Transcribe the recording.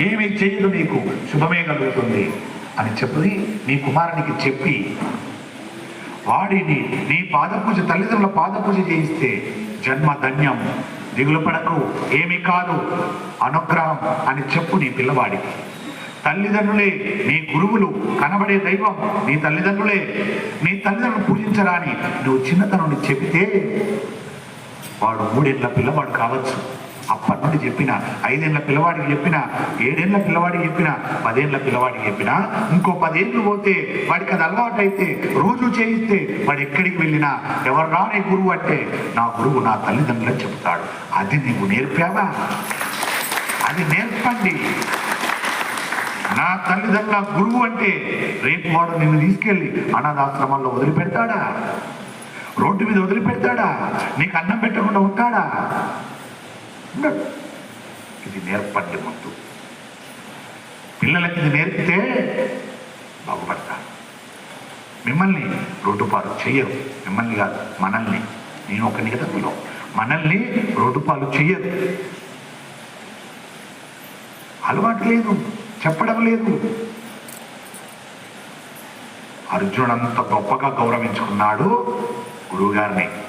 ఏమి చేయదు నీకు. శుభమే కలుగుతుంది అని చెప్పి నీ కుమారునికి చెప్పి వాడిని నీ పాదపూజ తల్లిదండ్రుల పాదపూజ చేయిస్తే జన్మ ధన్యం. దిగులు పడకు ఏమి కాదు అనుగ్రహం అని చెప్పు నీ పిల్లవాడికి. తల్లిదండ్రులే నీ గురువులు కనబడే దైవం నీ తల్లిదండ్రులే. నీ తల్లిదండ్రులు పూజించరాని నువ్వు చిన్నతనం చెబితే వాడు మూడేళ్ళ పిల్లవాడు కావచ్చు. అప్పటి నుండి చెప్పిన ఐదేళ్ళ పిల్లవాడికి చెప్పిన ఏడేళ్ళ పిల్లవాడికి చెప్పిన పదేళ్ళ పిల్లవాడికి చెప్పిన ఇంకో పదేళ్ళు పోతే వాడికి అది అలవాటు అయితే రోజు చేయిస్తే వాడు ఎక్కడికి వెళ్ళినా ఎవరు రాని గురువు అంటే నా గురువు నా తల్లిదండ్రులని చెబుతాడు. అది నీవు నేర్పావా? అది నేర్పండి. నా తల్లిదండ్రుల గురువు అంటే రేపు వాడు నిన్ను తీసుకెళ్ళి అనాథాశ్రమాల్లో వదిలిపెడతాడా? రోడ్డు మీద వదిలిపెడతాడా? నీకు అన్నం పెట్టకుండా ఉంటాడా? ఇది నేర్పండి ముందు. పిల్లలకి ఇది నేర్పితే బాగుపడతారు. మిమ్మల్ని రోడ్డుపాలు చెయ్యరు. మిమ్మల్ని కాదు మనల్ని. నేను ఒక కదా మనల్ని రోడ్డుపాలు చెయ్యరు. అలవాటు లేదు చెప్పడం లేదు. అర్జునంత గొప్పగా గౌరవించుకున్నాడు గురువుగారిని.